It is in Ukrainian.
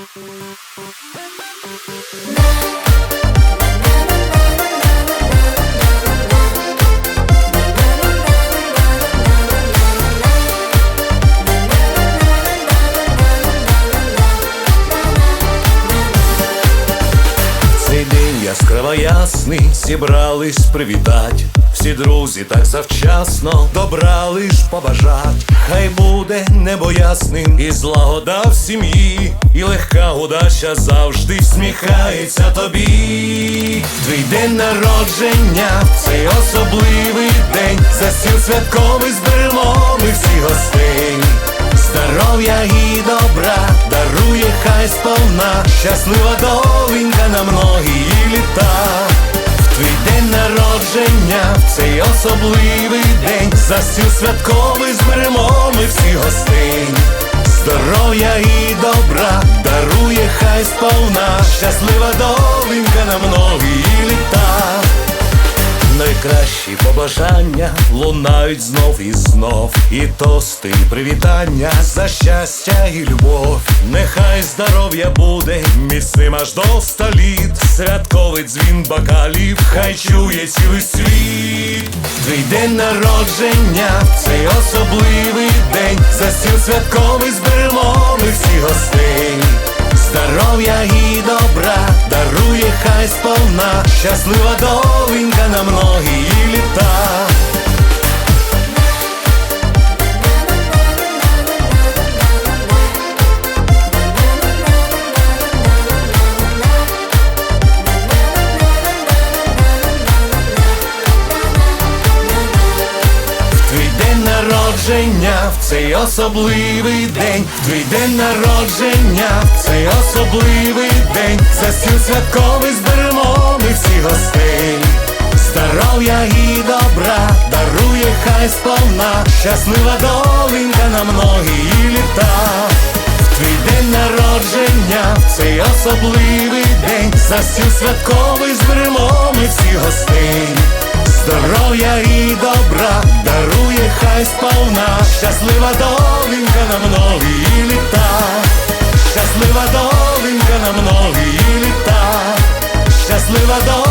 Thank you. Ясний, зібрались привітать. Всі друзі так завчасно добрали ж побажать. Хай буде небо ясним і злагода в сім'ї, і легка удача завжди всміхається тобі. Твій день народження, цей особливий день, за стіл святковий зберемо ми всі гостей. Здоров'я і дарує хай сповна, щаслива доленька на многії літа. В твій день народження, в цей особливий день, за стіл святковий зберемо ми всі гостей. Здоров'я і добра дарує хай сповна, щаслива доленька на многії літа. Найкращі побажання лунають знов і знов, і тости, і привітання за щастя і любов. Нехай здоров'я буде міцним аж до ста літ. Святковий дзвін бокалів, хай чує цілий світ. Твій день народження, цей особливий день. За стіл святковий зберемо ми всі гостей. Сповна, щаслива доленька на многії народження, в цей особливий день, твій день народження, в цей особливий день, за стіл святковий зберемо ми всі гостей. Здоров'я і добра дарує хай сповна, щаслива доленька на многії літа. Твій день народження, в цей особливий день, за стіл святковий зберемо ми всі гостей. Здоров'я і добра хай сповна, щаслива доленька на многі літа, щаслива доленька на многі літа, щаслива доленька.